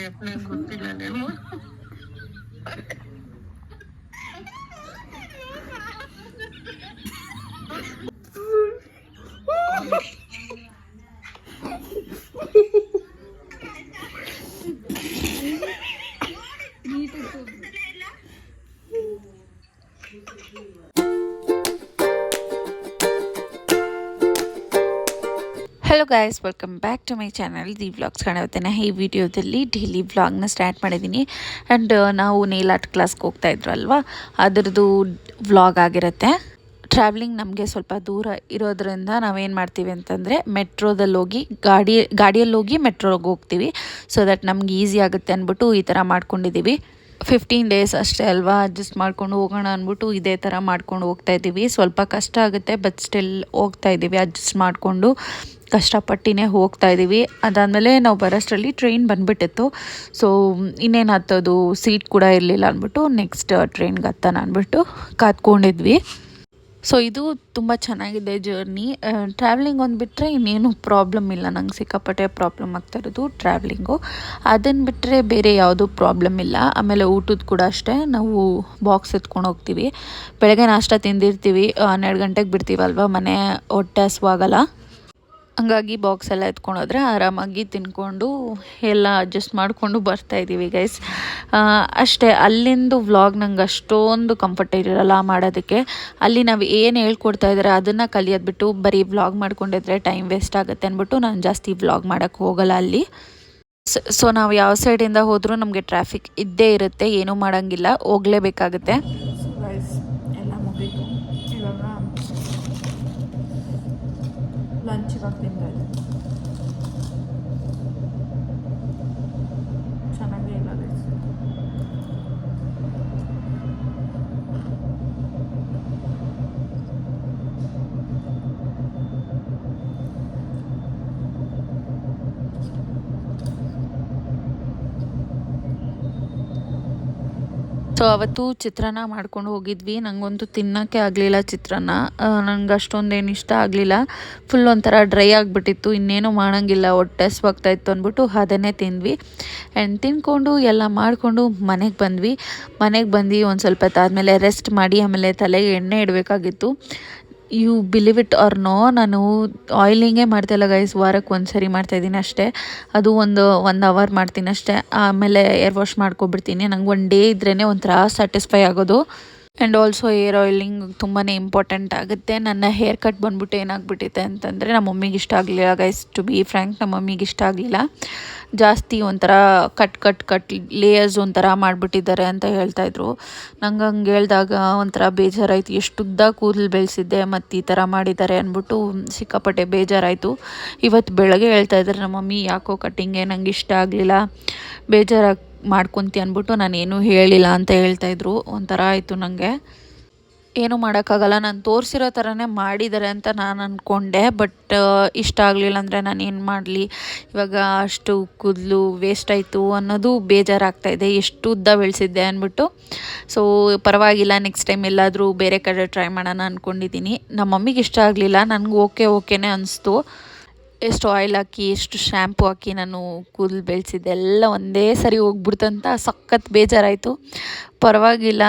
ಯಾರ ನಂಗೆ ಗೊತ್ತಿಲ್ಲ ನೀವು hello guys welcome back to my channel the vlogs ಕಾಣುತ್ತೇನೆ ಈ ವಿಡಿಯೋದಲ್ಲಿ ಡೈಲಿ ವ್ಲಾಗ್ನ ಸ್ಟಾರ್ಟ್ ಮಾಡಿದ್ದೀನಿ. ಆ್ಯಂಡ್ ನಾವು ನೇಲ್ ಆರ್ಟ್ ಕ್ಲಾಸ್ಗೆ ಹೋಗ್ತಾ ಇದ್ರು ಅಲ್ವಾ? ಅದರದ್ದು ವ್ಲಾಗ್ ಆಗಿರುತ್ತೆ. ಟ್ರಾವೆಲಿಂಗ್ ನಮಗೆ ಸ್ವಲ್ಪ ದೂರ ಇರೋದ್ರಿಂದ ನಾವೇನು ಮಾಡ್ತೀವಿ ಅಂತಂದರೆ ಮೆಟ್ರೋದಲ್ಲಿ ಹೋಗಿ ಗಾಡಿ, ಗಾಡಿಯಲ್ಲಿ ಹೋಗಿ ಮೆಟ್ರೋಗೆ ಹೋಗ್ತೀವಿ. ಸೊ ದಟ್ ನಮ್ಗೆ ಈಸಿ ಆಗುತ್ತೆ ಅಂದ್ಬಿಟ್ಟು ಈ ಥರ ಮಾಡ್ಕೊಂಡಿದ್ದೀವಿ ಫಿಫ್ಟೀನ್ ಡೇಸ್ ಅಷ್ಟೇ ಅಲ್ವಾ? ಅಡ್ಜಸ್ಟ್ ಮಾಡ್ಕೊಂಡು ಹೋಗೋಣ ಅಂದ್ಬಿಟ್ಟು ಇದೇ ಥರ ಮಾಡ್ಕೊಂಡು ಹೋಗ್ತಾ ಇದ್ದೀವಿ ಸ್ವಲ್ಪ ಕಷ್ಟ ಆಗುತ್ತೆ ಬಟ್ ಸ್ಟಿಲ್ ಹೋಗ್ತಾ ಇದ್ದೀವಿ ಅಡ್ಜಸ್ಟ್ ಮಾಡಿಕೊಂಡು. ಕಷ್ಟಪಟ್ಟಿನೇ ಹೋಗ್ತಾ ಇದ್ದೀವಿ ಅದಾದಮೇಲೆ ನಾವು ಬರೋಷ್ಟರಲ್ಲಿ ಟ್ರೈನ್ ಬಂದುಬಿಟ್ಟಿತ್ತು. ಸೊ ಇನ್ನೇನು ಹತ್ತೋದು ಸೀಟ್ ಕೂಡ ಇರಲಿಲ್ಲ ಅಂದ್ಬಿಟ್ಟು ನೆಕ್ಸ್ಟ್ ಟ್ರೈನ್ಗೆ ಹತ್ತಾನ ಅಂದ್ಬಿಟ್ಟು ಕಾತ್ಕೊಂಡಿದ್ವಿ ಸೊ ಇದು ತುಂಬ ಚೆನ್ನಾಗಿದೆ ಜರ್ನಿ ಟ್ರಾವೆಲಿಂಗ್ ಒಂದು ಬಿಟ್ಟರೆ ಇನ್ನೇನು ಪ್ರಾಬ್ಲಮ್ ಇಲ್ಲ. ನಂಗೆ ಸಿಕ್ಕಾಪಟ್ಟೆ ಪ್ರಾಬ್ಲಮ್ ಆಗ್ತಾ ಇರೋದು ಟ್ರಾವ್ಲಿಂಗು ಅದನ್ನು ಬಿಟ್ಟರೆ ಬೇರೆ ಯಾವುದೂ ಪ್ರಾಬ್ಲಮ್ ಇಲ್ಲ. ಆಮೇಲೆ ಊಟದ ಕೂಡ ಅಷ್ಟೇ. ನಾವು ಬಾಕ್ಸ್ ಎತ್ಕೊಂಡು ಹೋಗ್ತೀವಿ. ಬೆಳಗ್ಗೆ ನಾಷ್ಟ ತಿಂದಿರ್ತೀವಿ. ಹನ್ನೆರಡು ಗಂಟೆಗೆ ಬಿಡ್ತೀವಲ್ವ ಮನೆ? ಹೊಟ್ಟೆ ಹಸ್ವಾಗಲ್ಲ. ಹಂಗಾಗಿ ಬಾಕ್ಸ್ ಎಲ್ಲ ಎತ್ಕೊಂಡೋದ್ರೆ ಆರಾಮಾಗಿ ತಿನ್ಕೊಂಡು ಎಲ್ಲ ಅಡ್ಜಸ್ಟ್ ಮಾಡಿಕೊಂಡು ಬರ್ತಾ ಇದ್ದೀವಿ ಗೈಸ್ ಅಷ್ಟೇ, ಅಲ್ಲಿಂದು ವ್ಲಾಗ್ ನಂಗೆ ಅಷ್ಟೊಂದು ಕಂಫರ್ಟ್ ಇರಲ್ಲ ಮಾಡೋದಕ್ಕೆ. ಅಲ್ಲಿ ನಾವು ಏನು ಹೇಳ್ಕೊಡ್ತಾ ಇದ್ದಾರೆ ಅದನ್ನು ಕಲಿಯೋದ್ಬಿಟ್ಟು ಬರೀ ವ್ಲಾಗ್ ಮಾಡ್ಕೊಂಡಿದ್ರೆ ಟೈಮ್ ವೇಸ್ಟ್ ಆಗುತ್ತೆ ಅಂದ್ಬಿಟ್ಟು ನಾನು ಜಾಸ್ತಿ ವ್ಲಾಗ್ ಮಾಡೋಕ್ಕೆ ಹೋಗಲ್ಲ ಅಲ್ಲಿ. ಸೊ ನಾವು ಯಾವ ಸೈಡಿಂದ ಹೋದರೂ ನಮಗೆ ಟ್ರಾಫಿಕ್ ಇದ್ದೇ ಇರುತ್ತೆ, ಏನೂ ಮಾಡೋಂಗಿಲ್ಲ, ಹೋಗಲೇಬೇಕಾಗುತ್ತೆ ಎಲ್ಲ ಮುಗೀತು ಇವಾಗ ಲಂಚ್ ಇವಾಗ ತಿಂತಾ ಇದ್ದೀನಿ ಚೆನ್ನಾಗೇ ಇಲ್ಲ guys. ಸೊ ಅವತ್ತು ಚಿತ್ರಾನ್ನ ಮಾಡ್ಕೊಂಡು ಹೋಗಿದ್ವಿ. ನನಗಂತೂ ತಿನ್ನೋಕ್ಕೆ ಆಗಲಿಲ್ಲ ಚಿತ್ರಾನ್ನ. ನಂಗೆ ಅಷ್ಟೊಂದೇನು ಇಷ್ಟ ಆಗಲಿಲ್ಲ. ಫುಲ್ ಒಂಥರ ಡ್ರೈ ಆಗಿಬಿಟ್ಟಿತ್ತು. ಇನ್ನೇನು ಮಾಡೋಂಗಿಲ್ಲ. ಹೊಟ್ಟೆ ಇತ್ತು ಅಂದ್ಬಿಟ್ಟು ಅದನ್ನೇ ತಿಂದ್ವಿ. ಆ್ಯಂಡ್ ತಿನ್ಕೊಂಡು ಎಲ್ಲ ಮಾಡಿಕೊಂಡು ಮನೆಗೆ ಬಂದ್ವಿ. ಮನೆಗೆ ಬಂದು ಒಂದು ಸ್ವಲ್ಪ ಹೊತ್ತಾದಮೇಲೆ ರೆಸ್ಟ್ ಮಾಡಿ, ಆಮೇಲೆ ತಲೆಗೆ ಎಣ್ಣೆ ಇಡಬೇಕಾಗಿತ್ತು. You believe it or no ನಾನು ಆಯಿಲಿಂಗೇ ಮಾಡ್ತಾಯಿಲ್ಲ ಗೈಸ್ ವಾರಕ್ಕೆ ಒಂದು ಸರಿ ಮಾಡ್ತಾಯಿದ್ದೀನಿ ಅಷ್ಟೇ. ಅದು ಒಂದು ಒಂದು ಅವರ್ ಮಾಡ್ತೀನಿ ಅಷ್ಟೇ. ಆಮೇಲೆ ಏರ್ ವಾಶ್ ಮಾಡ್ಕೊಬಿಡ್ತೀನಿ. ನಂಗೆ ಒನ್ ಡೇ ಇದ್ರೇ ಒಂಥರ ಸ್ಯಾಟಿಸ್ಫೈ ಆಗೋದು. ಆ್ಯಂಡ್ ಆಲ್ಸೋ ಹೇರ್ ಆಯಿಲಿಂಗ್ ತುಂಬಾ ಇಂಪಾರ್ಟೆಂಟ್ ಆಗುತ್ತೆ. ನನ್ನ ಹೇರ್ ಕಟ್ ಬಂದ್ಬಿಟ್ಟು ಏನಾಗ್ಬಿಟ್ಟಿದೆ ಅಂತಂದರೆ ನಮ್ಮ ಮಮ್ಮಿಗೆ ಇಷ್ಟ ಆಗಲಿಲ್ಲ ಗೈಸ್ ಟು ಬಿ ಫ್ರ್ಯಾಂಕ್ ನಮ್ಮ ಮಮ್ಮಿಗೆ ಇಷ್ಟ ಆಗಲಿಲ್ಲ. ಜಾಸ್ತಿ ಒಂಥರ ಕಟ್ ಕಟ್ ಕಟ್ ಲೇಯರ್ಸ್ ಒಂಥರ ಮಾಡಿಬಿಟ್ಟಿದ್ದಾರೆ ಅಂತ ಹೇಳ್ತಾಯಿದ್ರು ನಂಗೆ ಹಂಗೆ ಹೇಳಿದಾಗ ಒಂಥರ ಬೇಜಾರಾಯಿತು. ಎಷ್ಟು ಉದ್ದ ಕೂದಲು ಬೆಳೆಸಿದ್ದೆ, ಮತ್ತು ಈ ಥರ ಮಾಡಿದ್ದಾರೆ ಅಂದ್ಬಿಟ್ಟು ಸಿಕ್ಕಾಪಟ್ಟೆ ಬೇಜಾರಾಯಿತು. ಇವತ್ತು ಬೆಳಗ್ಗೆ ಹೇಳ್ತಾ ಇದ್ದಾರೆ ನಮ್ಮ ಮಮ್ಮಿ, ಯಾಕೋ ಕಟ್ಟಿಂಗೆ ನಂಗೆ ಇಷ್ಟ ಆಗಲಿಲ್ಲ. ಬೇಜಾರಾಗಿ ಮಾಡ್ಕೊತಿ ಅಂದ್ಬಿಟ್ಟು ನಾನೇನು ಹೇಳಿಲ್ಲ ಅಂತ ಹೇಳ್ತಾಯಿದ್ರು ಒಂಥರ ಆಯಿತು ನನಗೆ ಏನು ಮಾಡೋಕ್ಕಾಗಲ್ಲ. ನಾನು ತೋರಿಸಿರೋ ಥರನೇ ಮಾಡಿದ್ದಾರೆ ಅಂತ ನಾನು ಅಂದ್ಕೊಂಡೆ ಬಟ್ ಇಷ್ಟ ಆಗಲಿಲ್ಲ ಅಂದರೆ ನಾನು ಏನು ಮಾಡಲಿ? ಇವಾಗ ಅಷ್ಟು ಕೂದಲು ವೇಸ್ಟ್ ಆಯಿತು ಅನ್ನೋದು ಬೇಜಾರಾಗ್ತಾಯಿದೆ ಎಷ್ಟು ಉದ್ದ ಬೆಳೆಸಿದ್ದೆ ಅಂದ್ಬಿಟ್ಟು ಸೊ ಪರವಾಗಿಲ್ಲ ನೆಕ್ಸ್ಟ್ ಟೈಮ್ ಎಲ್ಲಾದರೂ ಬೇರೆ ಕಡೆ ಟ್ರೈ ಮಾಡೋಣ ಅಂದ್ಕೊಂಡಿದ್ದೀನಿ ನಮ್ಮ ಮಮ್ಮಿಗೆ ಇಷ್ಟ ಆಗಲಿಲ್ಲ. ನನಗೆ ಓಕೆ ಓಕೆನೇ ಅನಿಸ್ತು. ಎಷ್ಟು ಆಯಿಲ್ ಹಾಕಿ, ಎಷ್ಟು ಶ್ಯಾಂಪು ಹಾಕಿ ನಾನು ಕೂದಲು ಬೆಳೆಸಿದ್ದೆ, ಎಲ್ಲ ಒಂದೇ ಸರಿ ಹೋಗ್ಬಿಡ್ತಂತ ಸಖತ್ ಬೇಜಾರಾಯಿತು. ಪರವಾಗಿಲ್ಲ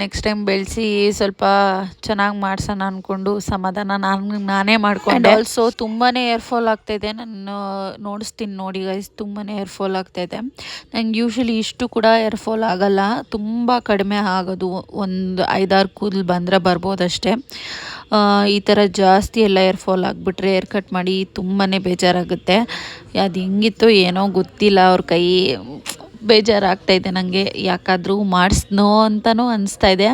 ನೆಕ್ಸ್ಟ್ ಟೈಮ್ ಬೆಳೆಸಿ ಸ್ವಲ್ಪ ಚೆನ್ನಾಗಿ ಮಾಡ್ಸೋಣ ಅಂದ್ಕೊಂಡು ಸಮಾಧಾನ ನಾನು, ನಾನೇ ಮಾಡ್ಕೊಂಡೆ. ಆಲ್ಸೋ ತುಂಬಾ ಏರ್ ಫಾಲ್ ಆಗ್ತಾಯಿದೆ ನಾನು ನೋಡಿಸ್ತೀನಿ ನೋಡಿ ಗೈಸ್ ತುಂಬಾ ಏರ್ ಫಾಲ್ ಆಗ್ತಾಯಿದೆ ನಂಗೆ ಯೂಶ್ವಲಿ ಇಷ್ಟು ಕೂಡ ಏರ್ ಫಾಲ್ ಆಗೋಲ್ಲ, ತುಂಬ ಕಡಿಮೆ ಆಗೋದು ಒಂದು ಐದಾರು ಕೂದಲು ಬಂದರೆ ಬರ್ಬೋದಷ್ಟೇ. ಈ ಥರ ಜಾಸ್ತಿ ಎಲ್ಲ ಏರ್ ಫಾಲ್ ಆಗಿಬಿಟ್ರೆ ಏರ್ ಕಟ್ ಮಾಡಿ ತುಂಬಾ ಬೇಜಾರಾಗುತ್ತೆ. ಅದು ಹೆಂಗಿತ್ತು ಏನೋ ಗೊತ್ತಿಲ್ಲ, ಅವ್ರ ಕೈ ಬೇಜಾರಾಗ್ತಾ ಇದೆ ನನಗೆ ಯಾಕಾದರೂ ಮಾಡಿಸ್ನೋ ಅಂತಲೂ ಅನಿಸ್ತಾ ಇದೆ.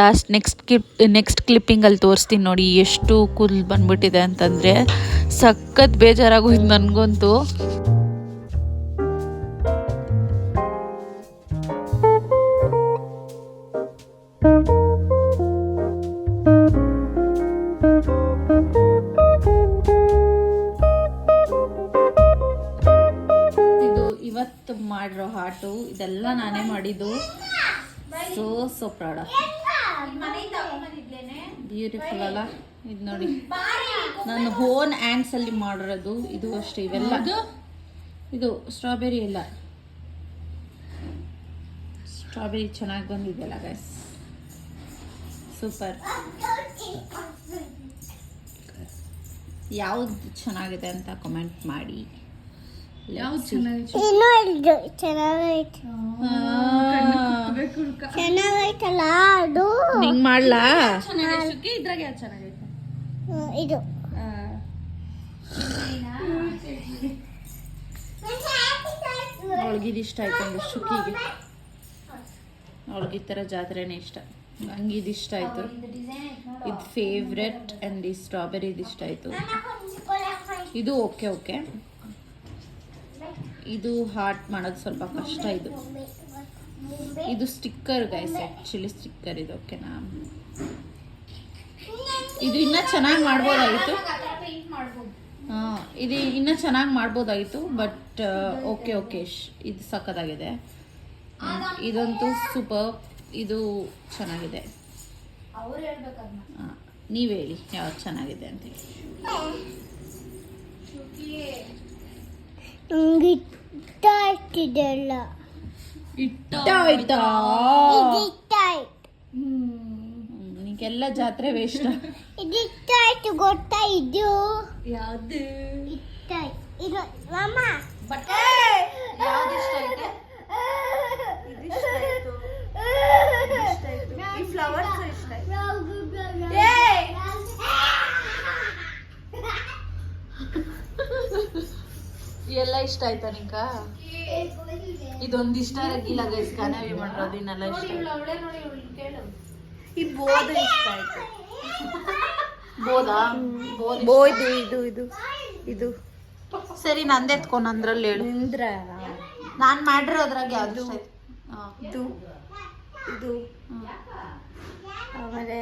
ಲಾಸ್ಟ್ ನೆಕ್ಸ್ಟ್ ಕ್ಲಿಪ್ ನೆಕ್ಸ್ಟ್ ಕ್ಲಿಪ್ಪಿಂಗಲ್ಲಿ ತೋರಿಸ್ತೀನಿ ನೋಡಿ ಎಷ್ಟು ಕೂದಲು ಬಂದ್ಬಿಟ್ಟಿದೆ ಅಂತಂದರೆ ಸಖತ್ ಬೇಜಾರಾಗೋಯ್ತು ನನಗಂತೂ. ಮಾಡಿರೋ ಹಾಟು ಇದೆಲ್ಲ ನಾನೇ ಮಾಡಿದ್ದು. ಸೋ ಸೋ ಪ್ರಾಡಕ್ಟ್ ಬ್ಯೂಟಿಫುಲ್ ಅಲ್ಲ? ಇದು ನೋಡಿ. ನಾನು ಓನ್ ಹ್ಯಾಂಡ್ಸ್ ಅಲ್ಲಿ ಮಾಡಿರೋದು ಇದು ಅಷ್ಟೇ ಇವೆಲ್ಲ. ಇದು ಸ್ಟ್ರಾಬೆರಿ ಇಲ್ಲ ಸ್ಟ್ರಾಬೆರಿ ಚೆನ್ನಾಗಿ ಬಂದಿದೆಯಲ್ಲ ಗೈಸ್ ಸೂಪರ್ ಯಾವ್ದು ಚೆನ್ನಾಗಿದೆ ಅಂತ ಕಮೆಂಟ್ ಮಾಡಿ. ಯಾವ್ದು ಚೆನ್ನಾಗಿ ಇನ್ನೂ ಇದು ಚೆನ್ನಾಗೈತೆ. ಚೆನ್ನಾಗೈತಲ್ಲ ಅದು. ನಿಂಗ್ ಮಾಡ್ಲಾ? ಚೆನ್ನಾಗಿ ಇದ್ರಾಗ ಯಾವ್ದು ಚೆನ್ನಾಗೈತೆ? ಹ್ಮ್, ಇದು. ಅವಳಿಗೆ ಇಷ್ಟ ಆಯ್ತು ಅಂದ್ರೆ ಶುಕಿಗೆ. ಅವಳಿಗೆ ಈ ಥರ ಜಾತ್ರೆನೇ ಇಷ್ಟ. ನಂಗೆ ಇದು ಇಷ್ಟ ಆಯ್ತು. ಇದು ಫೇವ್ರೆಟ್ ಆ್ಯಂಡ್ ಈ ಸ್ಟ್ರಾಬೆರಿ ಇದಿಷ್ಟ ಇಷ್ಟ ಆಯ್ತು. ಇದು ಓಕೆ ಓಕೆ. ಇದು ಹಾರ್ಟ್ ಮಾಡೋದು ಸ್ವಲ್ಪ ಕಷ್ಟ ಇದು. ಇದು ಸ್ಟಿಕ್ಕರ್ ಗೈಸ್ ಆ್ಯಕ್ಚುಲಿ ಸ್ಟಿಕ್ಕರ್ ಇದು ಓಕೆನಾ ಇದು ಇನ್ನ ಚೆನ್ನಾಗಿ ಮಾಡ್ಬೋದಾಗಿತ್ತು. ಹಾಂ, ಇದು ಇನ್ನೂ ಚೆನ್ನಾಗಿ ಮಾಡ್ಬೋದಾಗಿತ್ತು ಬಟ್ ಓಕೆ ಓಕೆ ಇದು ಸಕ್ಕತ್ತಾಗಿದೆ ಇದಂತೂ ಸೂಪರ್ ಇದು ಚೆನ್ನಾಗಿದೆ. ಹಾಂ, ನೀವು ಹೇಳಿ ಯಾವ್ದು ಚೆನ್ನಾಗಿದೆ ಅಂತ ಹೇಳಿ ನಂಗೆ ಇಷ್ಟ ಆಗ್ತಿದೆಲ್ಲ ಇಷ್ಟ ಆಯ್ತಾ ಇದು ಇಷ್ಟ ಆಯ್ತು ನಿಂಗೆಲ್ಲ ಜಾತ್ರೆ ವೇಸ್ಟ್ ಇದು ಇಷ್ಟ ಆಯ್ತು ಗೊತ್ತಾ ಇದು ಯಾವ್ದು ಇಷ್ಟ ಆಯ್ತು ಇದು ಮಾಮ ಯಾವ್ದು ಇಷ್ಟ ಐತೆ ಇದಿಷ್ಟ ಆಯ್ತು ಈ ಫ್ಲವರ್ಸ್ ಇಷ್ಟ ಆಯ್ತು ಎಲ್ಲ ಇಷ್ಟ ಆಯ್ತಾ ನಿಂಕ? ಇದೊಂದು ಇಷ್ಟ. ಆಗಿಲ್ಲ ಗೈಸ್ ಕನವಿ ಮಾಡೋದು ಇನ್ನೆಲ್ಲ ಇಷ್ಟ. ಈ ಬೋಧ ಇಷ್ಟ ಆಯ್ತು. ಬೋದಾ ಬೋ. ಬೋದು ಇದು ಇದು ಇದು. ಸರಿ ನಂದ್ರಲ್ಲಿ ಹೇಳು. ನಿಂದ್ರ? ನಾನು ಮಾಡಿರೋದ್ರಾಗ ಯಾವ್ದು ಇದು. ಇದು. ಆಮೇಲೆ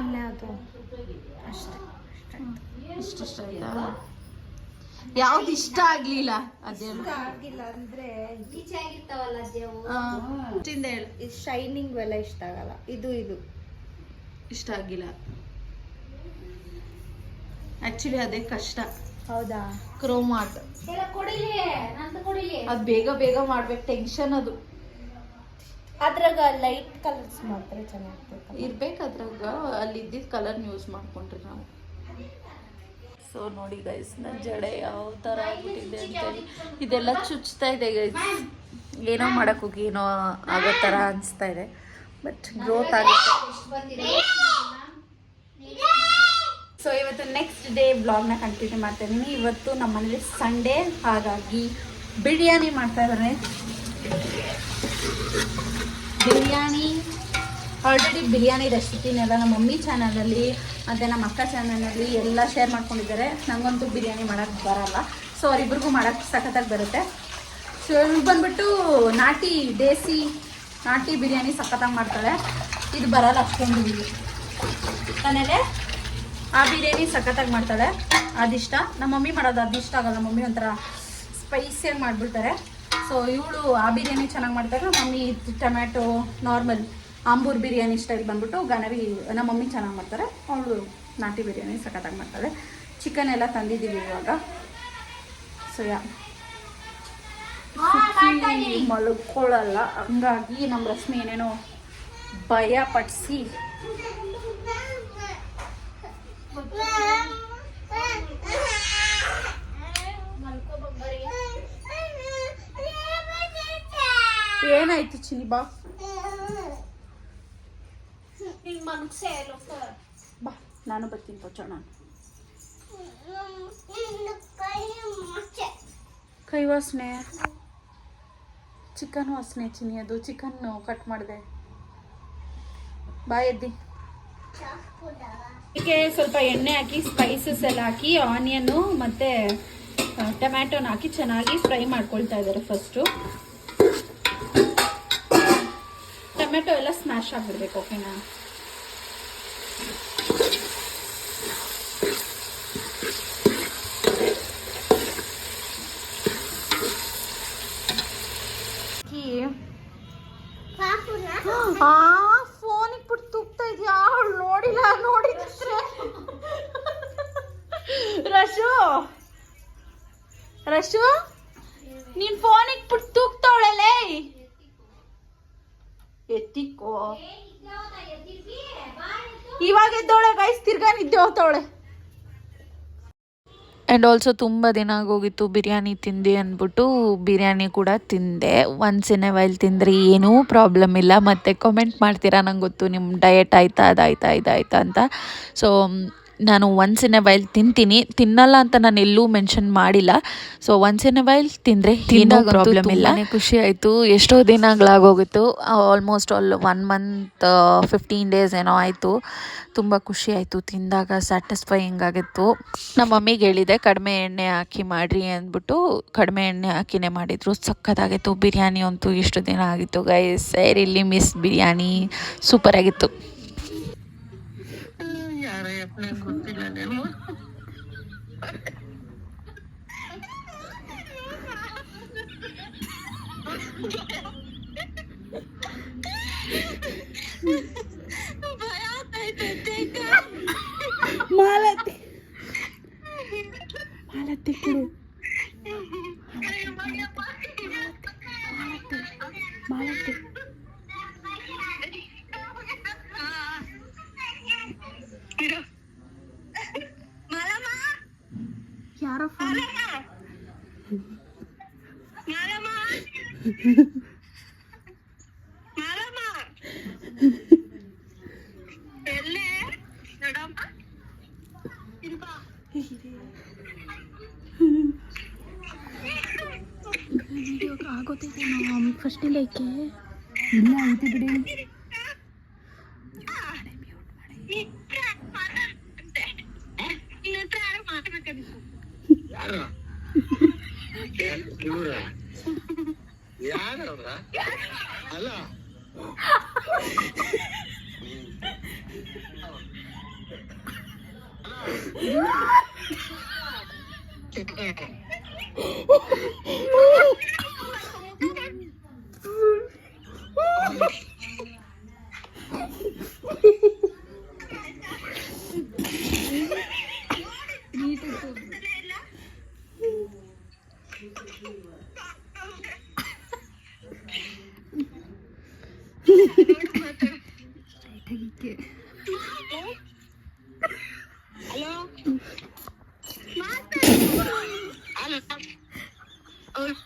ಇನ್ಯಾವುದು? ಅಷ್ಟೇ. ಇಷ್ಟ ಇಷ್ಟ ಆಯ್ತಾ? ಯಾವ್ದು ಇಷ್ಟ ಆಗ್ಲಿಲ್ಲ ಅದೇನು ಆಗಿಲ್ಲ ಅಂದ್ರೆ. ಇಷ್ಟಿಂದ ಹೇಳು. ಶೈನಿಂಗ್ ಎಲ್ಲ ಇಷ್ಟ ಆಗಲ್ಲ. ಇದು ಇದು. ಇಷ್ಟ ಆಗಿಲ್ಲ. ಆಕ್ಚುಲಿ ಅದೇ ಕಷ್ಟ. ಹೌದಾ? ಕ್ರೋಮಾಟ್ ಅದ್ ಬೇಗ ಬೇಗ ಮಾಡ್ಬೇಕು ಟೆನ್ಷನ್ ಅದು. ಅದ್ರಾಗ ಲೈಟ್ ಕಲರ್ಸ್ ಮಾತ್ರ ಚೆನ್ನಾಗಿ ಇರ್ಬೇಕು ಅದ್ರಾಗ ಅಲ್ಲಿ ಇದ್ದಿದ್ದ ಕಲರ್ ಯೂಸ್ ಮಾಡ್ಕೊಂಡ್ರಿ ನಾವು. ಸೊ ನೋಡಿ ಗೈಸ್ ನನ್ನ ಜಡೆ ಯಾವ ಥರ ಆಗ್ಬಿಟ್ಟಿದೆ ಅಂತೇಳಿ. ಇದೆಲ್ಲ ಚುಚ್ತಾ ಇದೆ ಗೈಸ್ ಏನೋ ಮಾಡಕ್ ಹೋಗಿ ಏನೋ ಆಗೋ ಥರ ಅನಿಸ್ತಾ ಇದೆ. ಬಟ್ ಗ್ರೋತ್ ಆಗುತ್ತೆ. ಸೊ ಇವತ್ತು ನೆಕ್ಸ್ಟ್ ಡೇ ಬ್ಲಾಗ್ನ ಕಂಟಿನ್ಯೂ ಮಾಡ್ತಾ ಇವತ್ತು ನಮ್ಮ ಮನೇಲಿ ಸಂಡೇ ಹಾಗಾಗಿ ಬಿರಿಯಾನಿ ಮಾಡ್ತಾ ಇದ್ದಾರೆ ಬಿರಿಯಾನಿ ಆಲ್ರೆಡಿ ಬಿರಿಯಾನಿ ರೆಸಿಪಿನೆಲ್ಲ ನಮ್ಮ ಮಮ್ಮಿ ಚಾನಲಲ್ಲಿ ಮತ್ತು ನಮ್ಮ ಅಕ್ಕ ಚಾನಲಲ್ಲಿ ಎಲ್ಲ ಶೇರ್ ಮಾಡ್ಕೊಂಡಿದ್ದಾರೆ. ನನಗಂತೂ ಬಿರಿಯಾನಿ ಮಾಡೋಕ್ಕೆ ಬರಲ್ಲ. ಸೊ ಅವರಿಬ್ರಿಗೂ ಮಾಡೋಕ್ಕೆ ಸಖತ್ತಾಗಿ ಬರುತ್ತೆ. ಸೊ ಇವ್ರು ಬಂದುಬಿಟ್ಟು ನಾಟಿ, ದೇಸಿ ನಾಟಿ ಬಿರಿಯಾನಿ ಸಖತ್ತಾಗಿ ಮಾಡ್ತಾಳೆ ಇದು ಬರಲ್ಲ ಅಷ್ಟೊಂದು ಆಮೇಲೆ ಆ ಬಿರಿಯಾನಿ ಸಖತ್ತಾಗಿ ಮಾಡ್ತಾಳೆ ಅದಿಷ್ಟ. ನಮ್ಮ ಮಮ್ಮಿ ಮಾಡೋದು ಅದಿಷ್ಟ ಆಗಲ್ಲ. ಮಮ್ಮಿ ಒಂಥರ ಸ್ಪೈಸಿಯಾಗಿ ಮಾಡಿಬಿಡ್ತಾರೆ. ಸೊ ಇವಳು ಆ ಬಿರಿಯಾನಿ ಚೆನ್ನಾಗಿ ಮಾಡ್ತಾರೆ mummy tomato normal Ambur biryani style ಬಂದ್ಬಿಟ್ಟು ಗಣವಿ ನಮ್ಮ ಮಮ್ಮಿ ಚೆನ್ನಾಗಿ ಮಾಡ್ತಾರೆ. ಅವಳು ನಾಟಿ ಬಿರಿಯಾನಿ ಸಖತ್ತಾಗಿ ಮಾಡ್ತಾಳೆ. ಚಿಕನ್ ಎಲ್ಲ ತಂದಿದ್ದೀವಿ ಇವಾಗ. ಸೊ ಯಾ ಮಲ್ಕೊಳ್ಳಲ್ಲ. ಹಂಗಾಗಿ ನಮ್ಮ ರಶ್ಮಿ ಏನೇನೋ ಭಯ ಪಡಿಸಿ ಏನಾಯ್ತು ಚಿನಿ ಬಾ? ಬಾ ನಾನು ಬರ್ತೀನಿ ಪೋಚೋಣ ಕೈ ವಾಸನೆ ಚಿಕನ್ ವಾಸನೆ ಚಿನಿ ಅದು ಚಿಕನ್ ಕಟ್ ಮಾಡಿದೆ. ಬಾ ಎದ್ದಿ. ಇದಕ್ಕೆ ಸ್ವಲ್ಪ ಎಣ್ಣೆ ಹಾಕಿ ಸ್ಪೈಸಸ್ ಎಲ್ಲ ಹಾಕಿ ಆನಿಯನ್ನು ಮತ್ತೆ ಟೊಮ್ಯಾಟೋನ ಹಾಕಿ ಚೆನ್ನಾಗಿ ಫ್ರೈ ಮಾಡ್ಕೊಳ್ತಾ ಇದ್ದಾರೆ ಫಸ್ಟು ಟೊಮೆಟೊ ಎಲ್ಲ ಸ್ಮ್ಯಾಶ್ ಆಗಿಬಿಡ್ಬೇಕು ಓಕೆನಾ ಇವಾಗ ಗೈಸ್ ತಿರ್ಗಾ ನಿದ್ದೆ ಆ್ಯಂಡ್ ಆಲ್ಸೋ ತುಂಬ ದಿನ ಆಗೋಗಿತ್ತು ಬಿರಿಯಾನಿ ತಿಂದು ಅಂದ್ಬಿಟ್ಟು ಬಿರಿಯಾನಿ ಕೂಡ ತಿಂದೆ. ಒನ್ಸ್ ಇನ್ ವೈಲ್ ತಿಂದರೆ ಏನೂ ಪ್ರಾಬ್ಲಮ್ ಇಲ್ಲ. ಮತ್ತು ಕಮೆಂಟ್ ಮಾಡ್ತೀರಾ ನಂಗೆ ಗೊತ್ತು ನಿಮ್ಮ ಡಯಟ್ ಆಯ್ತಾ, ಅದಾಯ್ತಾ, ಇದಾಯ್ತಾ ಅಂತ. ಸೊ ನಾನು ಒನ್ಸ್ ಇನ್ ಎ ವೈಲ್ ತಿಂತೀನಿ. ತಿನ್ನಲ್ಲ ಅಂತ ನಾನು ಎಲ್ಲೂ ಮೆನ್ಷನ್ ಮಾಡಿಲ್ಲ. So once in a while ತಿಂದರೆ ಏನೂ ಪ್ರಾಬ್ಲಮ್ ಇಲ್ಲ. ಖುಷಿ ಆಯಿತು. ಎಷ್ಟೋ ದಿನಗಳಾಗೋಗಿತ್ತು. Almost all one month fifteen days ಏನೋ ಆಯಿತು. ತುಂಬ ಖುಷಿ ಆಯಿತು. ತಿಂದಾಗ ಸ್ಯಾಟಿಸ್ಫೈಯಿಂಗ್ ಆಗಿತ್ತು. ನಮ್ಮ ಮಮ್ಮಿಗೆ ಹೇಳಿದೆ ಕಡಿಮೆ ಎಣ್ಣೆ ಹಾಕಿ ಮಾಡಿರಿ ಅಂದ್ಬಿಟ್ಟು ಕಡಿಮೆ ಎಣ್ಣೆ ಹಾಕಿನೇ ಮಾಡಿದರು. ಸಖತ್ತಾಗಿತ್ತು. ಬಿರಿಯಾನಿ ಅಂತೂ ಎಷ್ಟು ದಿನ ಆಗಿತ್ತು ಗೈಸ್ ಇಲ್ಲಿ ಮಿಸ್ ಬಿರಿಯಾನಿ. ಸೂಪರ್ ಆಗಿತ್ತು ಮಾಲತಿ ಮಾಲತಿ ಕೊಡು ಮಾಲತಿ ಯಾರೋ ಫೋನ್ ಆಗೋತಿದೆ ನಾವು ಫಸ್ಟ್ ಇಲ್ಲೈಕೆ ಇಲ್ಲ ಐತೆ ಬಿಡಿ Oh! good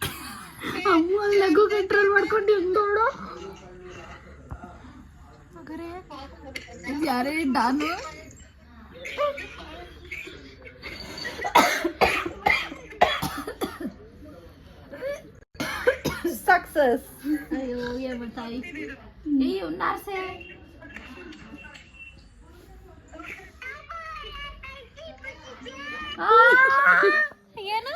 ಅಮ್ಮ ಲಘು ಕಂಟ್ರೋಲ್ ಮಾಡ್ಕೊಂಡು ಹೆಂಗ್ ನೋಡು? ಯಾರೇ ಡಾನು? ಸಕ್ಸಸ್ ಅಯ್ಯೋ ಏನ್ ಬರ್ತಾಯಿ ಅಯ್ಯೋ ನಾರ್ಸೆ ಏನು?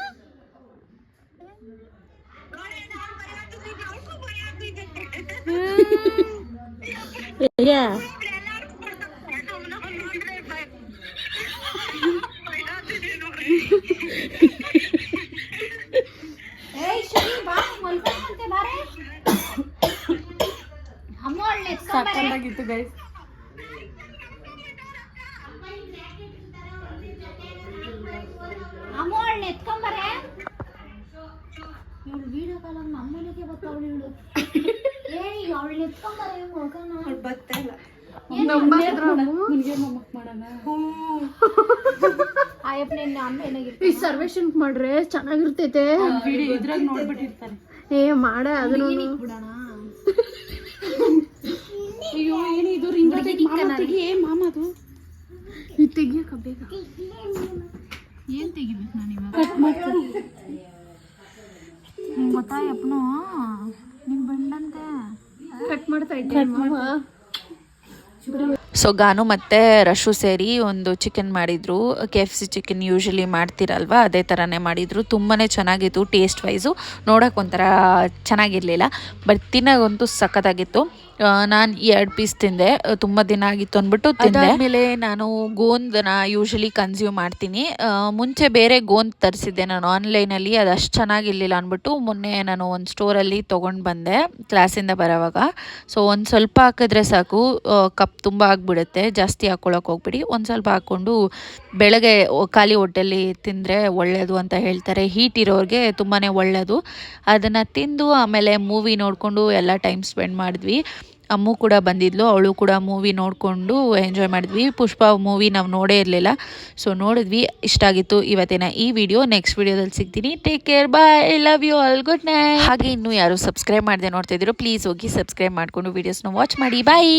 ಸಕ್ಕತ್ತಾಗಿತ್ತು ಗೈಸ್ ಅಮ್ಮೋಳ್ ಎತ್ಕೊಂಬರೆ ಇವಳು ವಿಡಿಯೋ ಕಾಲ್ ನಮ್ಮನೆಗೆ ಬರ್ತಾವಳು ಇವಳು ಏ ಅವಳು ಎತ್ಕೊಂಬರೆ ಮಗನ ಬರ್ತಾ ಇಲ್ಲ ಏನ್ ನಂಬಾಕಿದ್ರು ನಿನ್ಗೆ ಮಾಡೋಣ ಸಾಯಪ್ಪ ನಿನ್ನ ಅಮ್ಮ ಏನಾಗಿರ್ತೀನಿ ಈ ಸರ್ವೇಶನ್ ಮಾಡ್ರೆ ಚೆನ್ನಾಗಿರ್ತೈತೆ. ಇದ್ರಾಗ ನೋಡ್ಬಿಟ್ಟಿರ್ತಾರೆ. ಏ ಮಾಡ ಅದನ್ನು ಬಿಡೋಣ? ಅಯ್ಯೋ ಏನು ಇದು? ರಿಂಗ ತೆಗಿ ಏ ಮಾಮದು ತೆಗಿಯಕ ಬೇಗ. ಏನು ತೆಗಿಬೇಕು ನಾನು ಇವಾಗ? ಗೊತ್ತಾಯಪ್ಪನು ನಿಂಗೆ ಬಂದಂತೆ ಕಟ್ ಮಾಡ್ತಾ ಇದ್ದೆ ಮಾವ ಸೊ ಗಾನು ಮತ್ತು ರಶು ಸೇರಿ ಒಂದು ಚಿಕನ್ ಮಾಡಿದರು. K F C chicken usually ಮಾಡ್ತೀರಲ್ವ? ಅದೇ ಥರನೇ ಮಾಡಿದರು. ತುಂಬಾ ಚೆನ್ನಾಗಿತ್ತು ಟೇಸ್ಟ್ ವೈಸು ನೋಡೋಕೆ ಒಂಥರ ಚೆನ್ನಾಗಿರಲಿಲ್ಲ. ಬಟ್ ತಿನ್ನೋಗಂತೂ ಸಖತ್ತಾಗಿತ್ತು. ನಾನು ಎರಡು ಪೀಸ್ ತಿಂದೆ. ತುಂಬ ದಿನ ಆಗಿತ್ತು ಅಂದ್ಬಿಟ್ಟು ತಿಂದೆ. ಆಮೇಲೆ ನಾನು ಗೋಂದನ್ನ ಯೂಶಲಿ ಕನ್ಸ್ಯೂಮ್ ಮಾಡ್ತೀನಿ. ಮುಂಚೆ ಬೇರೆ ಗೋಂದ್ ತರಿಸಿದ್ದೆ ನಾನು ಆನ್ಲೈನಲ್ಲಿ ಅದು ಅಷ್ಟು ಚೆನ್ನಾಗಿರ್ಲಿಲ್ಲ ಅಂದ್ಬಿಟ್ಟು ಮೊನ್ನೆ ನಾನು ಒಂದು ಸ್ಟೋರಲ್ಲಿ ತೊಗೊಂಡು ಬಂದೆ ಕ್ಲಾಸಿಂದ ಬರೋವಾಗ. ಸೊ ಒಂದು ಸ್ವಲ್ಪ ಹಾಕಿದ್ರೆ ಸಾಕು. ಕಪ್ ತುಂಬ ಆಗಿಬಿಡುತ್ತೆ, ಜಾಸ್ತಿ ಹಾಕ್ಕೊಳಕ್ಕೆ ಹೋಗ್ಬಿಡಿ. ಒಂದು ಸ್ವಲ್ಪ ಹಾಕ್ಕೊಂಡು ಬೆಳಗ್ಗೆ ಖಾಲಿ ಹೊಟ್ಟೆಲಿ ತಿಂದರೆ ಒಳ್ಳೆಯದು ಅಂತ ಹೇಳ್ತಾರೆ. ಹೀಟ್ ಇರೋರಿಗೆ ತುಂಬಾ ಒಳ್ಳೆಯದು ಅದನ್ನು ತಿಂದು ಆಮೇಲೆ ಮೂವಿ ನೋಡಿಕೊಂಡು ಎಲ್ಲ ಟೈಮ್ ಸ್ಪೆಂಡ್ ಮಾಡಿದ್ವಿ. ಅಮ್ಮು ಕೂಡ ಬಂದಿದ್ಲು, ಅವಳು ಕೂಡ ಮೂವಿ ನೋಡಿಕೊಂಡು ಎಂಜಾಯ್ ಮಾಡಿದ್ವಿ. ಪುಷ್ಪ ಮೂವಿ ನಾವು ನೋಡೇ ಇರಲಿಲ್ಲ. ಸೊ ನೋಡಿದ್ವಿ. ಇಷ್ಟ ಆಗಿತ್ತು ಇವತ್ತಿನ ಈ ವಿಡಿಯೋ. ನೆಕ್ಸ್ಟ್ ವಿಡಿಯೋದಲ್ಲಿ ಸಿಗ್ತೀನಿ. Take care bye love you all good night ಹಾಗೆ ಇನ್ನೂ ಯಾರು ಸಬ್ಸ್ಕ್ರೈಬ್ ಮಾಡದೆ ನೋಡ್ತಾ ಇದ್ದೀರೋ ಪ್ಲೀಸ್ ಹೋಗಿ ಸಬ್ಸ್ಕ್ರೈಬ್ ಮಾಡಿಕೊಂಡು ವೀಡಿಯೋಸ್ನ ವಾಚ್ ಮಾಡಿ. ಬಾಯ್